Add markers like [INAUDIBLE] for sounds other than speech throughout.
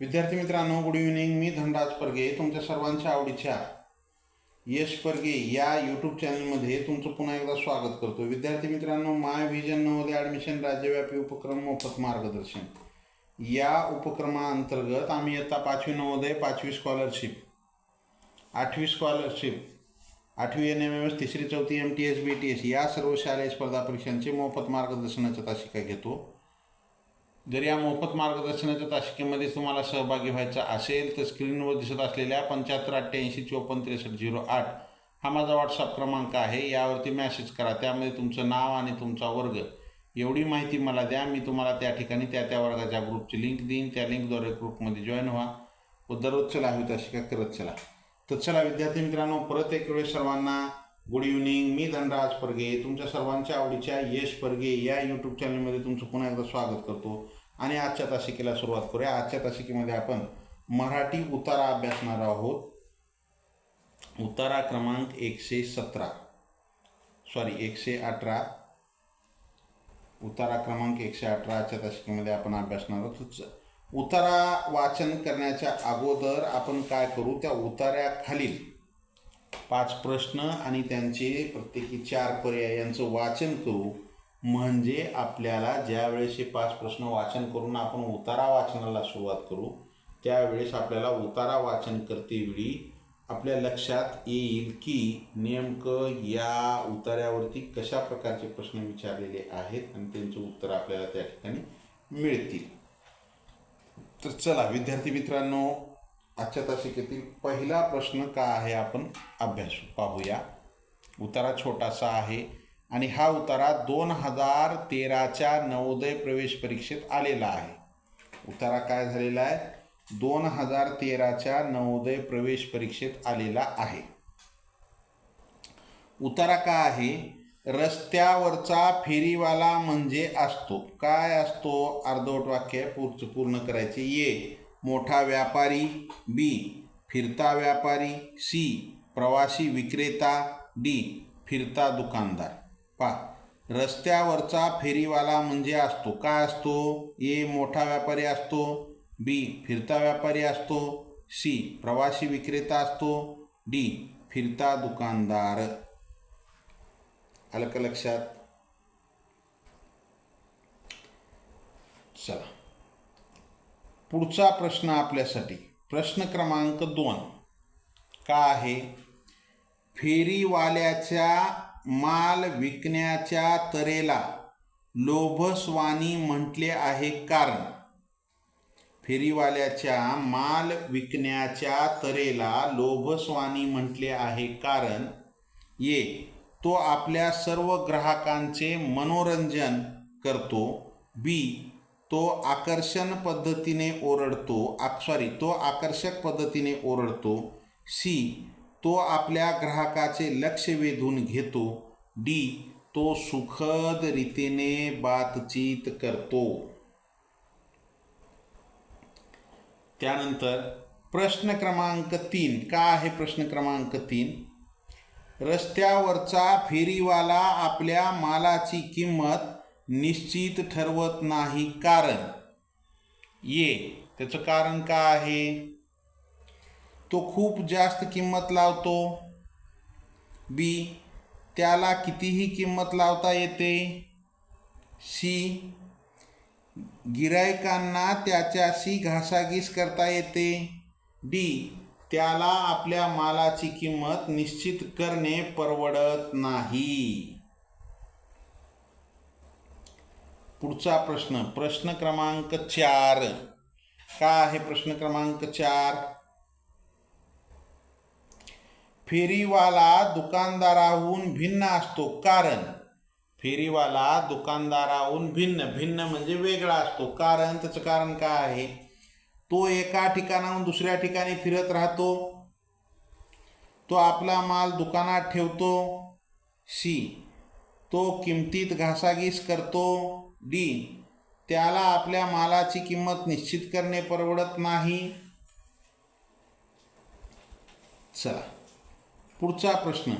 विद्यार्थी मित्रांनो good evening मी धनराज परगे. तुमच्या सर्वांच्या आवडीच्या यश परगे या यूट्यूब चॅनलमध्ये तुमचं पुन्हा एकदा स्वागत करतो विद्यार्थी मित्रांनो माय व्हिजन नवोदय ॲडमिशन राज्यव्यापी उपक्रम मोफत मार्गदर्शन. या उपक्रमाअंतर्गत आम्ही इयत्ता पाचवी नवोदय पाचवी स्कॉलरशिप आठवी स्कॉलरशिप आठवी एन एम एम एस तिसरी चौथी M T S B T S या सर्व शालेय स्पर्धा परीक्षांचे मोफत मार्गदर्शनाच्या तासिका घेतो. जर या मोफत मार्गदर्शनाच्या तासिकेमध्ये तुम्हाला सहभागी व्हायचा असेल तर स्क्रीनवर दिसत असलेल्या पंच्याहत्तर अठ्ठ्याऐंशी चोपन्न त्रेसष्ट झिरो आठ हा माझा व्हॉट्सअप क्रमांक आहे. यावरती मॅसेज करा. त्यामध्ये तुमचं नाव आणि तुमचा वर्ग. एवढी माहिती मला द्या. मी तुम्हाला त्या ठिकाणी त्या त्या वर्गाच्या ग्रुपची लिंक देईन. त्या लिंकद्वारे ग्रुपमध्ये जॉईन व्हा. व दररोज चला हवी तासिका करत चला. तर चला विद्यार्थी मित्रांनो परत एक वेळेस सर्वांना गुड इव्हनिंग मी धनराज परगे. तुमच्या सर्वांच्या आवडीच्या यश परगे या यूट्यूब चॅनलमध्ये तुमचं पुन्हा एकदा स्वागत करतो. आणि आजच्या तासिकेला सुरुवात करूया. आजच्या तासिकेमध्ये आपण मराठी उतारा अभ्यासणार आहोत. उतारा क्रमांक एकशे सतरा. सॉरी एकशे अठरा. उतारा क्रमांक एकशे अठरा आजच्या तासिकेमध्ये आपण अभ्यासणार आहोत. उतारा वाचन करण्याच्या अगोदर आपण काय करू? त्या उतार्याखालील पाच प्रश्न आणि त्यांचे प्रत्येकी चार पर्याय यांचं वाचन करू. म्हणजे आपल्याला ज्यावेळेस हे पाच प्रश्न वाचन करून आपण उतारा वाचनाला सुरुवात करू त्यावेळेस आपल्याला उतारा वाचन करतेवेळी आपल्या लक्षात येईल की नेमकं या उतार्यावरती कशा प्रकारचे प्रश्न विचारलेले आहेत आणि त्यांचे उत्तर आपल्याला त्या ठिकाणी मिळतील. तर चला विद्यार्थी मित्रांनो आजच्या तासिकेतील पहिला प्रश्न का आहे आपण अभ्यासू पाहूया. उतारा छोटासा आहे. आणि हा उतारा दोन हजार तेराच्या नवोदय प्रवेश परीक्षेत आलेला आहे. उतारा काय झालेला आहे? दोन हजार तेराच्या नवोदय प्रवेश परीक्षेत आलेला आहे. उतारा काय आहे? रस्त्यावरचा फेरीवाला म्हणजे असतो. काय असतो? अर्धवट वाक्य पूर्ण पूर्ण करायचे. ये मोठा व्यापारी. बी. फिरता व्यापारी. सी. प्रवासी विक्रेता. डी. फिरता दुकानदार. पा रस्त्यावरचा फेरीवाला म्हणजे असतो. काय असतो? ए मोठा व्यापारी असतो. बी फिरता व्यापारी असतो. सी प्रवासी विक्रेता असतो. डी फिरता दुकानदार. आलं का लक्षात. चला. पुढचा प्रश्न आपल्यासाठी. प्रश्न क्रमांक दोन. का आहे? फेरीवाल्याच्या माल विकण्याच्या तरेला लोभस्वानी म्हटले आहे कारण. फेरीवाल्याच्या माल विकण्याच्या तरेला लोभस्वानी म्हटले आहे कारण. ये तो आपल्या सर्व ग्राहकांचे मनोरंजन करतो. बी तो आकर्षण पद्धतीने ओरडतो. आ सॉरी तो आकर्षक पद्धतीने ओरडतो. सी तो आपल्या ग्राहकाचे लक्ष वेधून घेतो. डी तो सुखद रीतीने बातचीत करतो. त्यानंतर प्रश्न क्रमांक तीन. का आहे प्रश्न क्रमांक तीन? रस्त्यावरचा फेरीवाला आपल्या मालाची किंमत निश्चित ठरवत नाही. कारण? ये त्याचं कारण का आहे? तो खूप जास्त किंमत लावतो. बी त्याला कितीही किंमत लावता येते. सी गिरायकांना त्याच्याशी घासाघीस करता येते. डी त्याला आपल्या मालाची किंमत निश्चित करणे परवडत नाही. पुढचा प्रश्न प्रश्न क्रमांक चार. का आहे प्रश्न क्रमांक चार? फेरीवाला दुकानदाराहून भिन्न असतो. कारण फेरीवाला दुकानदाराहून भिन्न भिन्न म्हणजे वेगळा असतो. कारण त्याचं कारण काय आहे? तो एका ठिकाणाहून दुसऱ्या ठिकाणी फिरत राहतो. तो आपला माल दुकानात ठेवतो. सी. तो किमतीत घासाघीस करतो. डी. त्याला आपल्या मालाची किंमत निश्चित करणे परवडत नाही. चला. पुढचा प्रश्न.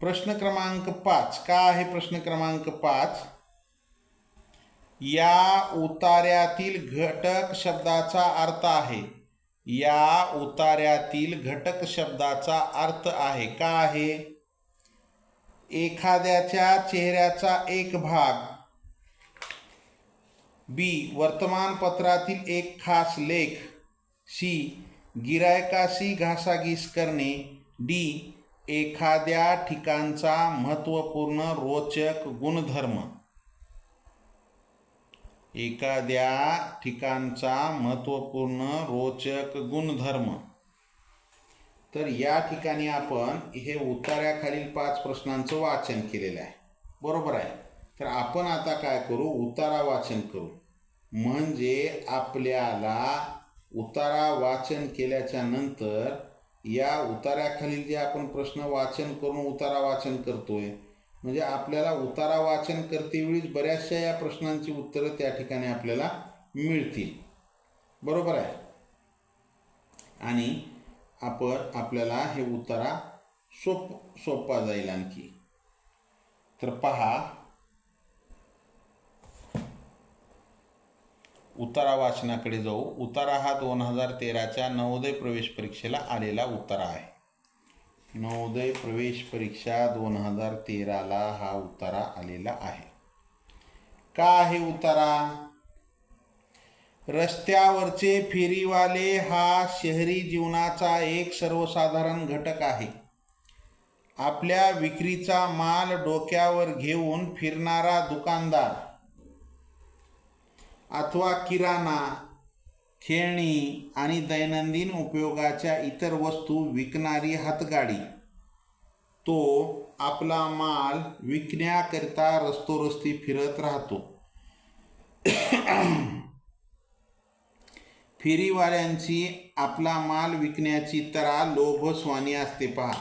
प्रश्न क्रमांक पाच. का आहे प्रश्न क्रमांक पाच? या उतार्यातील घटक शब्दाचा अर्थ आहे. या उतार्यातील घटक शब्दाचा अर्थ आहे. का आहे? एखाद्याच्या चेहऱ्याचा एक भाग. बी. वर्तमानपत्रातील एक खास लेख. सी. गिरायकाशी घासाघीस करणे. डी. एखाद्या ठिकाणचा महत्त्वपूर्ण रोचक गुणधर्म. एखाद्या ठिकाणचा महत्त्वपूर्ण रोचक गुणधर्म. तर या ठिकाणी आपण हे उतार्याखालील पाच प्रश्नांचं वाचन केलेलं आहे. बरोबर आहे? तर आपण आता काय करू? उतारा वाचन करू. म्हणजे आपल्याला उतारा वाचन केल्याच्यानंतर या उतार्याखालील जे आपण प्रश्न वाचन करून उतारा वाचन करतोय म्हणजे आपल्याला उतारा वाचन करतेवेळीच बऱ्याचशा या प्रश्नांची उत्तरं त्या ठिकाणी आपल्याला मिळतील. बरोबर आहे? आणि आपण आपल्याला हे उतारा सोप सोपा जाईल आणखी. तर पहा उतारा वाचनाकडे जाऊ. उतारा हा दोन हजार तेराच्या नवोदय प्रवेश परीक्षेला आलेला उतारा आहे. नवोदय प्रवेश परीक्षा दोन हजार तेराला हा उतारा आलेला आहे. का आहे उतारा रस्त्यावरचे फेरीवाले हा शहरी जीवनाचा एक सर्वसाधारण घटक आहे. आपल्या विक्रीचा माल डोक्यावर घेऊन फिरणारा दुकानदार अथवा किराणा खेळणी आणि दैनंदिन उपयोगाच्या इतर वस्तू विकणारी हातगाडी. तो आपला माल विकण्याकरिता रस्तोरस्ती फिरत राहतो. [CLEARS THROAT] फेरीवाल्यांची आपला माल विकण्याची तरा लोभस्वानी असते पहा.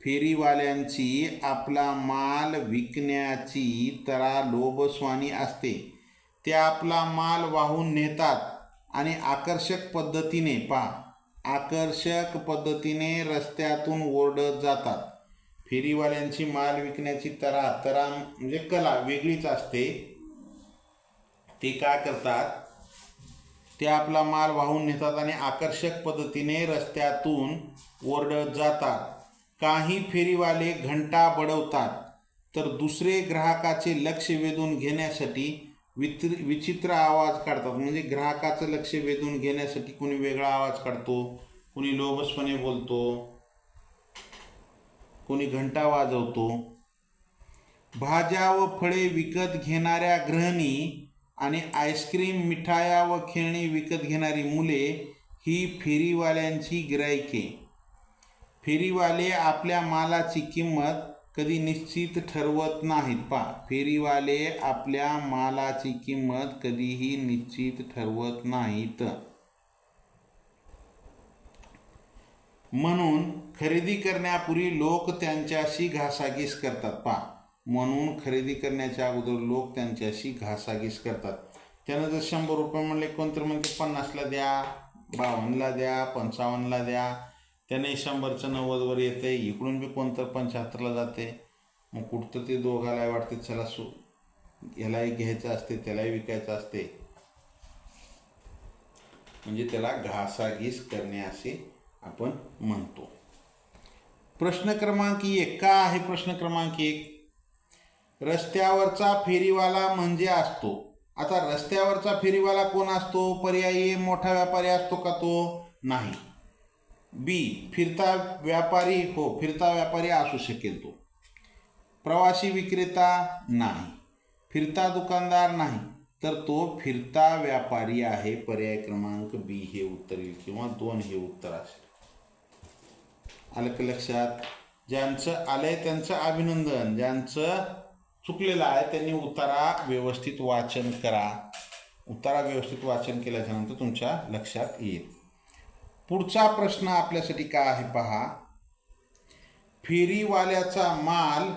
फेरीवाल्यांची आपला माल विकण्याची तरा लोभस्वानी असते. ते आपला माल वाहून नेतात आणि आकर्षक पद्धतीने पहा. आकर्षक पद्धतीने रस्त्यातून ओरडत जातात. फेरीवाल्यांची माल विकण्याची तरा तरा म्हणजे कला वेगळीच असते. ते काय करतात? ते आपला माल वाहून नेतात आणि आकर्षक पद्धतीने रस्त्यातून ओरडत जातात. काही फेरीवाले घंटा बडवतात तर दुसरे ग्राहकाचे लक्ष वेधून घेण्यासाठी वित्र विचित्र आवाज काढतात. म्हणजे ग्राहकाचं लक्ष वेधून घेण्यासाठी कोणी वेगळा आवाज काढतो कोणी लोभसपणे बोलतो कोणी घंटा वाजवतो. भाज्या व फळे विकत घेणाऱ्या गृहिणी आणि आईस्क्रीम मिठाया व खेळणी विकत घेणारी मुले ही फेरीवाल्यांची गिरायके फेरीवाले आपल्या मालाची किंमत कधी निश्चित ठरवत नाहीत पा फेरीवाले आपल्या मालाची किंमत कधीही निश्चित ठरवत नाहीत. म्हणून खरेदी करण्यापूर्वी लोक त्यांच्याशी घासाघीस करतात पा म्हणून खरेदी करण्याच्या अगोदर लोक त्यांच्याशी घासाघीस करतात. त्यानं जर शंभर रुपये म्हणले कोणतरी म्हणजे पन्नासला द्या बावन्नला द्या पंचावन्नला द्या त्याने शंभरचं नव्वदवर येते इकडून बी कोणतं पंच्याहत्तरला जाते. मग कुठतं ते दोघाला वाटते चला सु ह्यालाही घ्यायचं असते त्यालाही विकायचं असते. म्हणजे त्याला घासाघीस करणे असे आपण म्हणतो. प्रश्न क्रमांक एक का आहे प्रश्न क्रमांक एक? रस्त्यावरचा फेरीवाला म्हणजे असतो. आता रस्त्यावरचा फेरीवाला कोण असतो? पर्यायी मोठा व्यापारी असतो का तो? नाही. बी फिरता व्यापारी हो फिरता व्यापारी असू शकेल तो. प्रवासी विक्रेता नाही. फिरता दुकानदार नाही. तर तो फिरता व्यापारी आहे पर्याय क्रमांक बी हे उत्तर येईल किंवा दोन हे उत्तर असेल. आलं का लक्षात? ज्यांचं आलंय त्यांचं अभिनंदन. ज्यांचं चुकलेलं आहे त्यांनी उतारा व्यवस्थित वाचन करा. उतारा व्यवस्थित वाचन केल्याच्यानंतर तुमच्या लक्षात येईल. पुढचा प्रश्न आपल्यासाठी काय आहे पहा. फेरीवाल्याचा माल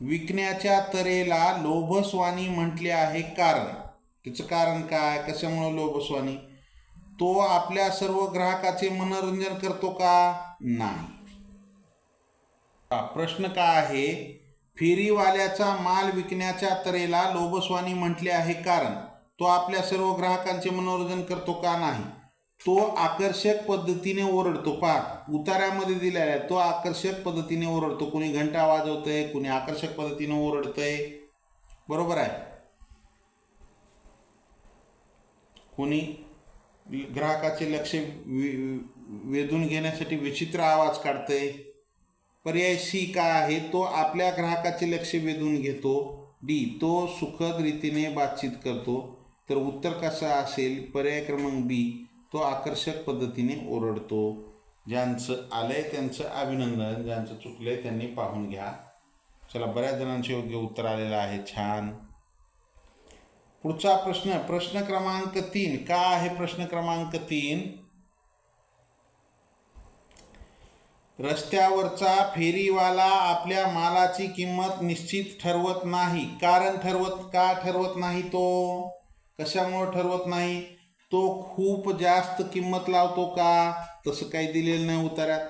विकण्याच्या तरेला लोभस्वानी म्हटले आहे कारण. त्याचं कारण काय? कशामुळं लोभस्वानी? तो आपल्या सर्व ग्राहकाचे मनोरंजन करतो का? नाही. प्रश्न काय आहे? फेरीवाल्याचा माल विकण्याच्या तरेला लोभस्वानी म्हटले आहे कारण. तो आपल्या सर्व ग्राहकांचे मनोरंजन करतो का नाही? तो आकर्षक पद्धतीने ओरडतो. पहा उतारामध्ये दिलेला आहे. तो आकर्षक पद्धतीने ओरडतो. कुणी घंटा वाजवतंय कुणी आकर्षक पद्धतीने ओरडतंय. बरोबर आहे? कुणी ग्राहकाचे लक्ष वेधून घेण्यासाठी विचित्र आवाज काढतंय. पर्याय सी काय आहे? तो आपल्या ग्राहकाचे लक्ष वेधून घेतो. डी तो सुखद रीतीने बातचीत करतो. तर उत्तर कसं असेल? पर्याय क्रमांक बी. तो आकर्षक पद्धतीने ओरडतो. ज्यांचं आलंय त्यांचं अभिनंदन ज्यांचं चुकलंय त्यांनी पाहून घ्या. चला बऱ्याच जणांचे योग्य उत्तर आलेलं आहे. छान. पुढचा प्रश्न प्रश्न क्रमांक तीन. का आहे प्रश्न क्रमांक तीन? रस्त्यावरचा फेरीवाला आपल्या मालाची किंमत निश्चित ठरवत नाही. कारण ठरवत का ठरवत नाही तो? कशामुळे ठरवत नाही? तो खूप जास्त किंमत लावतो का? तसं काही दिलेलं नाही उतारात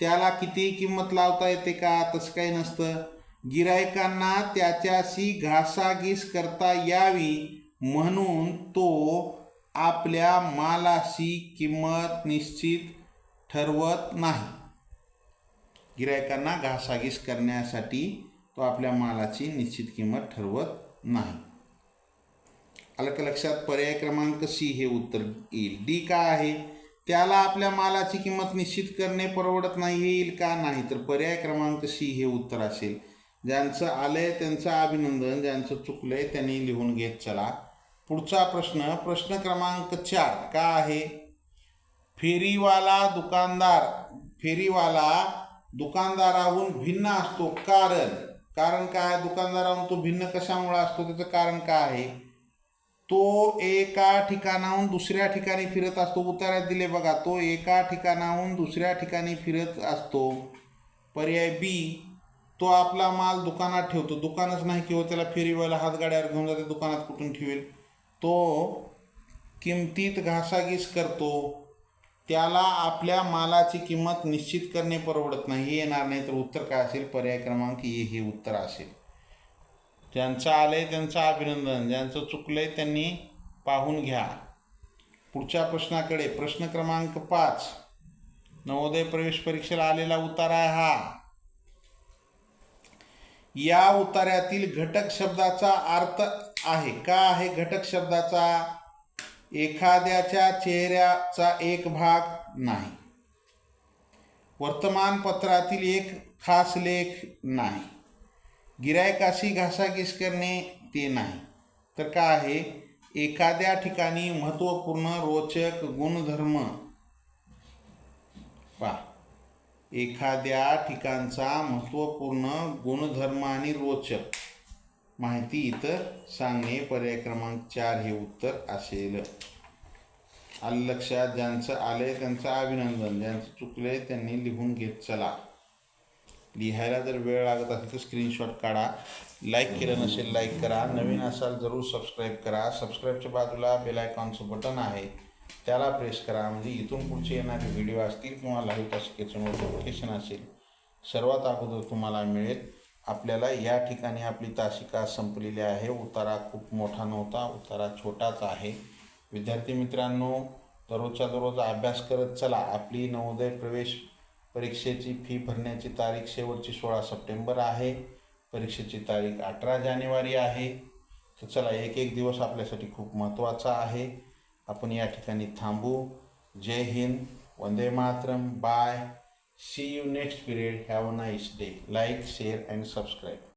त्याला किती किंमत लावता येते का? तसं काही नसतं. गिरायकांना त्याच्याशी घासाघीस करता यावी म्हणून तो आपल्या मालाशी किंमत निश्चित ठरवत नाही. गिरायकांना घासाघीस करण्यासाठी तो आपल्या मालाची निश्चित किंमत ठरवत नाही. आलं का लक्षात पर्याय क्रमांक सी हे उत्तर येईल. डी का आहे? त्याला आपल्या मालाची किंमत निश्चित करणे परवडत नाही येईल का? नाही तर पर्याय क्रमांक सी हे उत्तर असेल. ज्यांचं आलंय त्यांचं अभिनंदन ज्यांचं चुकलंय त्यांनी लिहून घेत चला. पुढचा प्रश्न प्रश्न क्रमांक चार का आहे? फेरीवाला दुकानदार फेरीवाला दुकानदाराहून भिन्न असतो. कारण कारण काय? दुकानदाराहून तो भिन्न कशामुळे असतो? त्याचं कारण काय आहे? तो एका ठिकाणाहून दुसऱ्या ठिकाणी फिरत असतो. उतारात दिले बघा तो एका ठिकाणाहून दुसऱ्या ठिकाणी फिरत असतो. पर्याय बी तो आपला माल दुकानात ठेवतो. दुकानच नाही किंवा हो त्याला फेरीवाला हातगाड्यावर घेऊन जाते दुकानात कुठून ठेवेल? तो किमतीत घासाघीस करतो. त्याला आपल्या मालाची किंमत निश्चित करणे परवडत नाही. हे येणार नाही तर उत्तर काय असेल? पर्याय क्रमांक ए हे उत्तर असेल. ज्यांचं आलंय त्यांचं अभिनंदन ज्यांचं चुकलंय त्यांनी पाहून घ्या. पुढच्या प्रश्नाकडे प्रश्न क्रमांक पाच. नवोदय प्रवेश परीक्षेला आलेला उतारा आहे हा. या उतार्यातील घटक शब्दाचा अर्थ आहे. का आहे घटक शब्दाचा? एखाद्याच्या चेहऱ्याचा एक भाग नाही. वर्तमानपत्रातील एक खास लेख नाही. गिरायकाशी घासाघीस करणे ते नाही. तर काय आहे? एखाद्या ठिकाणी महत्त्वपूर्ण रोचक गुणधर्म. पा एखाद्या ठिकाणचा महत्त्वपूर्ण गुणधर्म आणि रोचक. माहिती इथं सांगणे पर्याय क्रमांक चार हे उत्तर असेल. आलं लक्षात? ज्यांचं आलंय त्यांचं अभिनंदन. ज्यांचं चुकलंय त्यांनी लिहून घेत चला. लिहायला जर वेळ लागत असेल तर स्क्रीनशॉट काढा. लाईक केलं नसेल लाईक करा. नवीन असाल जरूर सबस्क्राईब करा. सबस्क्राईबच्या बाजूला बेल आयकॉनचं बटन आहे. त्याला प्रेस करा. म्हणजे इथून पुढचे येणारे व्हिडिओ असतील किंवा लाईव्ह तासिकेचं नोटिफिकेशन असेल सर्वात अगोदर तुम्हाला मिळेल. आपल्याला या ठिकाणी आपली तासिका संपलेली आहे. उतारा खूप मोठा नव्हता उतारा छोटाच आहे. विद्यार्थी मित्रांनो दररोजच्या दररोज अभ्यास करत चला. आपली नवोदय प्रवेश परीक्षेची फी भरण्याची तारीख शेवटची सोळा सप्टेंबर आहे. परीक्षेची तारीख अठरा जानेवारी आहे. तर चला एक एक दिवस आपल्यासाठी खूप महत्त्वाचा आहे. आपण या ठिकाणी थांबू. जय हिंद. वंदे Mataram. Bye. See you next period have a nice day like share and subscribe